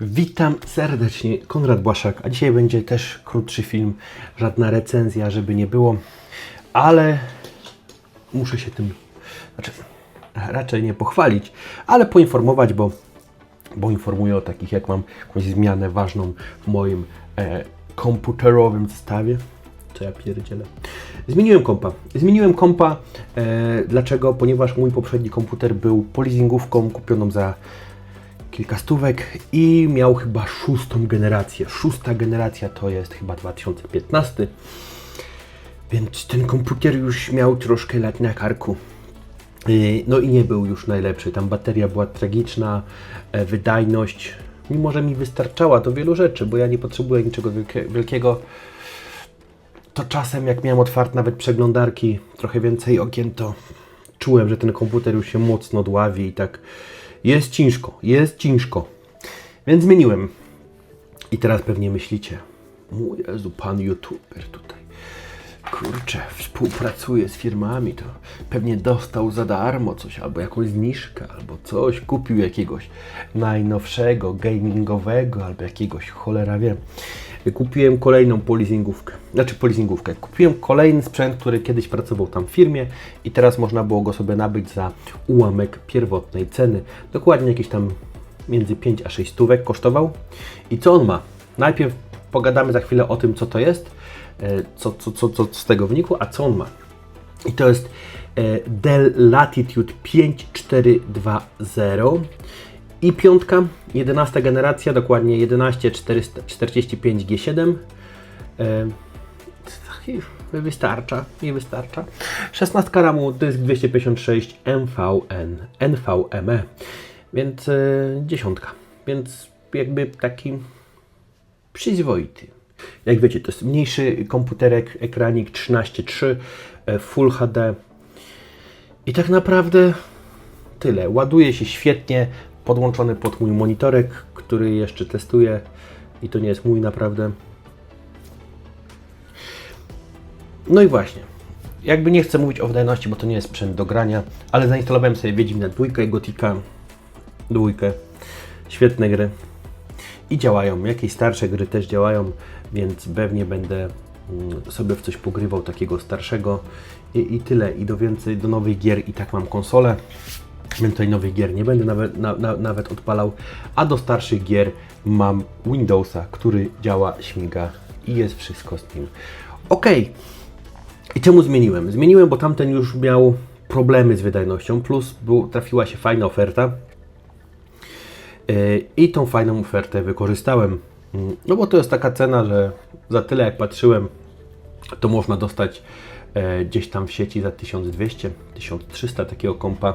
Witam serdecznie, Konrad Błaszak, a dzisiaj będzie też krótszy film, żadna recenzja, żeby nie było, ale muszę się tym, znaczy raczej nie pochwalić, ale poinformować, bo, bo informuję o takich, jak mam jakąś zmianę ważną w moim e, komputerowym zestawie. Co ja pierdzielę. Zmieniłem kompa. Zmieniłem kompa. E, dlaczego? Ponieważ mój poprzedni komputer był polizingówką kupioną za kilka stówek i miał chyba szóstą generację. Szósta generacja to jest chyba 2015. Więc ten komputer już miał troszkę lat na karku. Yy, No i nie był już najlepszy. Tam bateria była tragiczna, e, wydajność, mimo że mi wystarczała do wielu rzeczy, bo ja nie potrzebuję niczego wielkie, wielkiego, to czasem jak miałem otwarte nawet przeglądarki, trochę więcej okien, to czułem, że ten komputer już się mocno dławi i tak jest ciężko, jest ciężko. Więc zmieniłem. I teraz pewnie myślicie, mój Jezu, pan youtuber tutaj. Kurczę, współpracuje z firmami, to pewnie dostał za darmo coś, albo jakąś zniżkę, albo coś, kupił jakiegoś najnowszego, gamingowego, albo jakiegoś, cholera wiem. Kupiłem kolejną polizingówkę, znaczy polizingówkę. Kupiłem kolejny sprzęt, który kiedyś pracował tam w firmie i teraz można było go sobie nabyć za ułamek pierwotnej ceny. Dokładnie jakieś tam między 5 a 6 stówek kosztował. I co on ma? Najpierw pogadamy za chwilę o tym, co to jest, e, co, co, co, co z tego wynikło, a co on ma. I to jest e, Dell Latitude 5420 i piątka, 11 generacja, dokładnie 11445G7. E, i wystarcza, i wystarcza. 16 ramu, dysk 256 MVN, NVMe, więc e, dziesiątka, więc jakby taki przyzwoity. Jak wiecie, to jest mniejszy komputerek, ekranik 13.3, e, Full HD. I tak naprawdę tyle. Ładuje się świetnie, podłączony pod mój monitorek, który jeszcze testuję i to nie jest mój naprawdę. No i właśnie. Jakby nie chcę mówić o wydajności, bo to nie jest sprzęt do grania, ale zainstalowałem sobie Wiedźmina dwójkę Gotika dwójkę. Świetne gry i działają. Jakieś starsze gry też działają, więc pewnie będę mm, sobie w coś pogrywał takiego starszego i, i tyle. I do więcej, do nowych gier i tak mam konsolę, więc tutaj nowych gier nie będę nawet, na, na, nawet odpalał, a do starszych gier mam Windowsa, który działa, śmiga i jest wszystko z nim. Ok. I czemu zmieniłem? Zmieniłem, bo tamten już miał problemy z wydajnością, plus był, trafiła się fajna oferta, I tą fajną ofertę wykorzystałem. No bo to jest taka cena, że za tyle jak patrzyłem, to można dostać e, gdzieś tam w sieci za 1200, 1300 takiego kompa.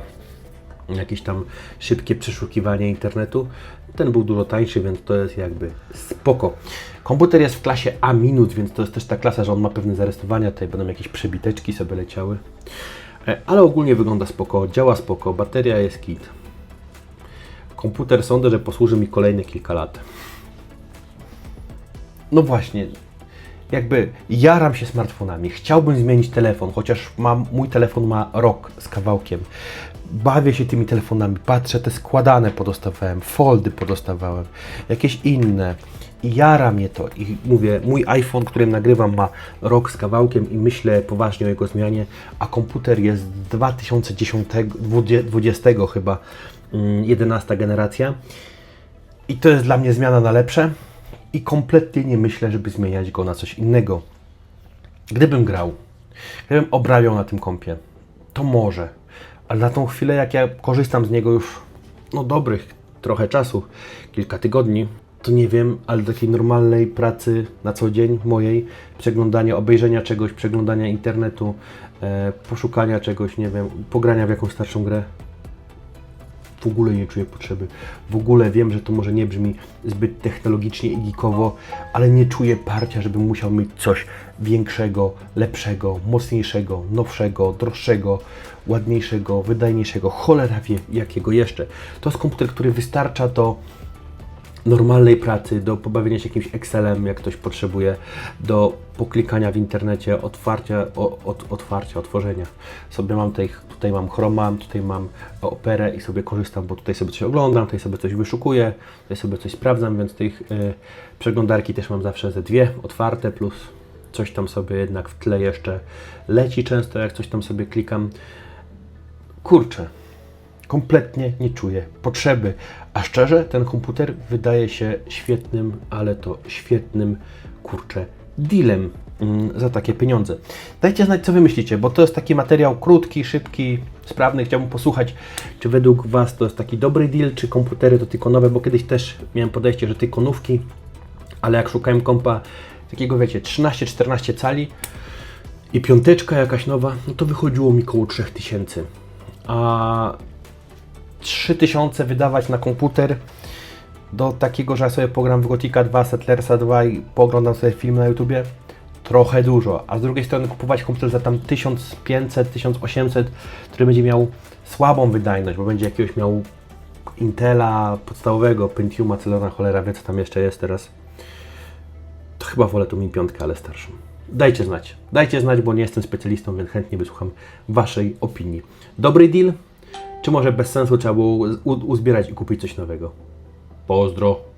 Jakieś tam szybkie przeszukiwanie internetu. Ten był dużo tańszy, więc to jest jakby spoko. Komputer jest w klasie A-, więc to jest też ta klasa, że on ma pewne zarysowania. Tutaj będą jakieś przebiteczki sobie leciały. E, Ale ogólnie wygląda spoko, działa spoko, bateria jest kit. Komputer sądzę, że posłuży mi kolejne kilka lat. No właśnie, jakby jaram się smartfonami. Chciałbym zmienić telefon, chociaż mam, mój telefon ma rok z kawałkiem. Bawię się tymi telefonami, patrzę, te składane podostawałem, foldy podostawałem, jakieś inne. I jara mnie to. I mówię, mój iPhone, którym nagrywam, ma rok z kawałkiem i myślę poważnie o jego zmianie, a komputer jest z 2010, 20 chyba, 11 generacja. I to jest dla mnie zmiana na lepsze i kompletnie nie myślę, żeby zmieniać go na coś innego. Gdybym grał, gdybym obrabiał na tym kompie, to może. Ale na tą chwilę, jak ja korzystam z niego już no dobrych trochę czasu, kilka tygodni, to nie wiem, ale takiej normalnej pracy na co dzień mojej, przeglądania, obejrzenia czegoś, przeglądania internetu, e, poszukania czegoś, nie wiem, pogrania w jakąś starszą grę, w ogóle nie czuję potrzeby. W ogóle wiem, że to może nie brzmi zbyt technologicznie i geekowo, ale nie czuję parcia, żebym musiał mieć coś większego, lepszego, mocniejszego, nowszego, droższego, ładniejszego, wydajniejszego, cholera wie jakiego jeszcze. To jest komputer, który wystarcza do normalnej pracy, do pobawienia się jakimś Excelem, jak ktoś potrzebuje, do poklikania w internecie, otwarcia, od, otwarcia, otworzenia. Sobie mam tutaj, tutaj mam Chroma, tutaj mam Operę i sobie korzystam, bo tutaj sobie coś oglądam, tutaj sobie coś wyszukuję, tutaj sobie coś sprawdzam, więc tych y, przeglądarki też mam zawsze ze dwie otwarte, plus coś tam sobie jednak w tle jeszcze leci często, jak coś tam sobie klikam. Kurczę, kompletnie nie czuję potrzeby. A szczerze, ten komputer wydaje się świetnym, ale to świetnym, kurczę, dealem mm, za takie pieniądze. Dajcie znać, co wy myślicie, bo to jest taki materiał krótki, szybki, sprawny. Chciałbym posłuchać, czy według Was to jest taki dobry deal, czy komputery to tylko nowe, bo kiedyś też miałem podejście, że tylko nówki, ale jak szukałem kompa takiego, wiecie, 13-14 cali i piąteczka jakaś nowa, no to wychodziło mi koło 3000. A 3000 wydawać na komputer do takiego, że ja sobie pogram w Gotika 2, Settlersa 2 i pooglądam sobie film na YouTubie, trochę dużo. A z drugiej strony kupować komputer za tam 1500, 1800, który będzie miał słabą wydajność, bo będzie jakiegoś miał Intela podstawowego, Pentiuma, Celona, cholera wie co tam jeszcze jest teraz. To chyba wolę tą Mi 5, ale starszą. Dajcie znać. Dajcie znać, bo nie jestem specjalistą, więc chętnie wysłucham Waszej opinii. Dobry deal? Czy może bez sensu trzeba było uzbierać i kupić coś nowego? Pozdro.